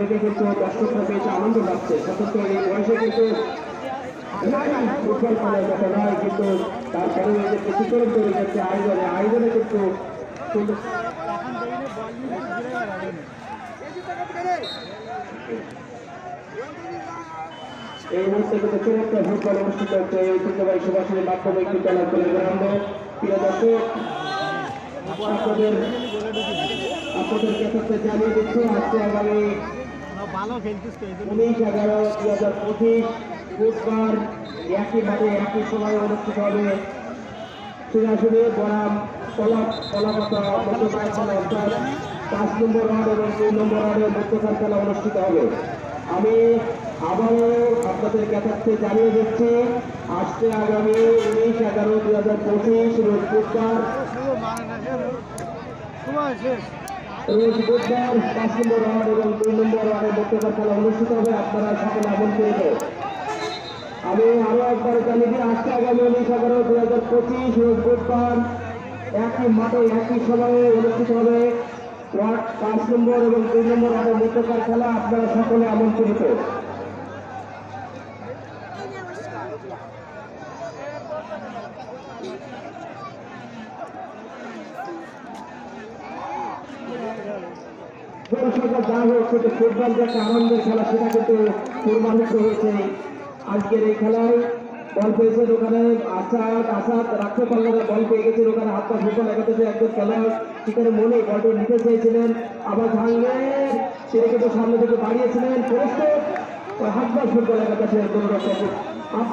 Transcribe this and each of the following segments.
থেকে কিন্তু দর্শকরা বেশ আনন্দ পাচ্ছে সতর্ক এই বয়সে কিন্তু ফুটবল খেলার কথা নয়, কিন্তু তারপরে এই যে প্রতিকরণ তৈরি করছে আয়োজনে আয়োজনে কিন্তু এই মুহূর্তে কিন্তু চমৎকার ফুটবল অনুষ্ঠিত হচ্ছে। এই ঐতিহ্যবাহী সুভাষিনী মাধ্যমিক বিদ্যালয় কলেজ গ্রাউন্ডে প্রিয় দর্শক, আপনাদের আপনাদের কাছে জানিয়ে দিচ্ছি, আজকে আগামী ভালো জন্য উনিশ এগারো দুই হাজার পঁচিশ বুধবার একই মাঠে একই সময় অনুষ্ঠিত হবে সিংহাসনে বনাম কলা কলাপাতা মধ্যকার খেলা অর্থাৎ পাঁচ নম্বর ওয়ার্ড এবং দুই নম্বর ওয়ার্ডের মধ্যকার খেলা অনুষ্ঠিত হবে আমি আবারও আপনাদের কাছে জানিয়ে দিচ্ছি আজকে আগামী উনিশ এগারো দুই হাজার পঁচিশ রোজ বুধবার রোজ বুধবার পাঁচ নম্বর ওয়ার্ড এবং দুই নম্বর ওয়ার্ডের মধ্যকার খেলা অনুষ্ঠিত হবে। আপনারা সকলে আমন্ত্রিত আমি আরও একবার জানিয়ে দিই, আজকে আগামী উনিশ এগারো দুই হাজার পঁচিশ রোজ বুধবার একই মাঠে, একই সময়ে অনুষ্ঠিত হবে ওয়ার্ড পাঁচ নম্বর এবং দুই নম্বর ওয়ার্ডের মধ্যকার খেলা। আপনারা সকলে আমন্ত্রিত দর্শকরা যা হচ্ছে যে ফুটবল যে একটা আনন্দের খেলা, সেটা কিন্তু প্রমাণিত হয়েছে। আজকের এই খেলায় বল পেয়েছেন ওখানে আসাদ আসাদ রাখতে পারলেন বল পেয়ে গেছেন ওখানে হাত পা ফুটবল এগাতেছে একজন খেলোয়াড়। সেখানে মনে বলটি নিতে চেয়েছিলেন, আবার ভাঙলেন তিনি কিন্তু সামনে থেকে বাড়িয়েছিলেন পরস্পর হাত পা ফুটবল এগাতেছে কোনো রকম। হাত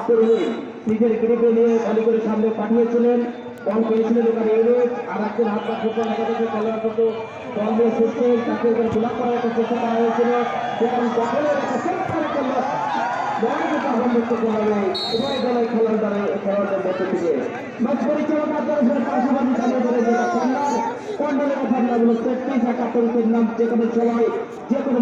নিজের গ্রিপে নিয়ে খালি করে সামনে পাঠিয়েছিলেন। বল পেয়েছিলেন ওখানে ইউনিট আর একজন হাত পা ফুটবল এগাতেছে খেলোয়াড় কিন্তু বল নিয়ে ছুটছেন তাকে এবার ব্লক করার একটা চেষ্টা করা হয়েছিল। সেখানে। বল যে কোনো সময়, যে কোনো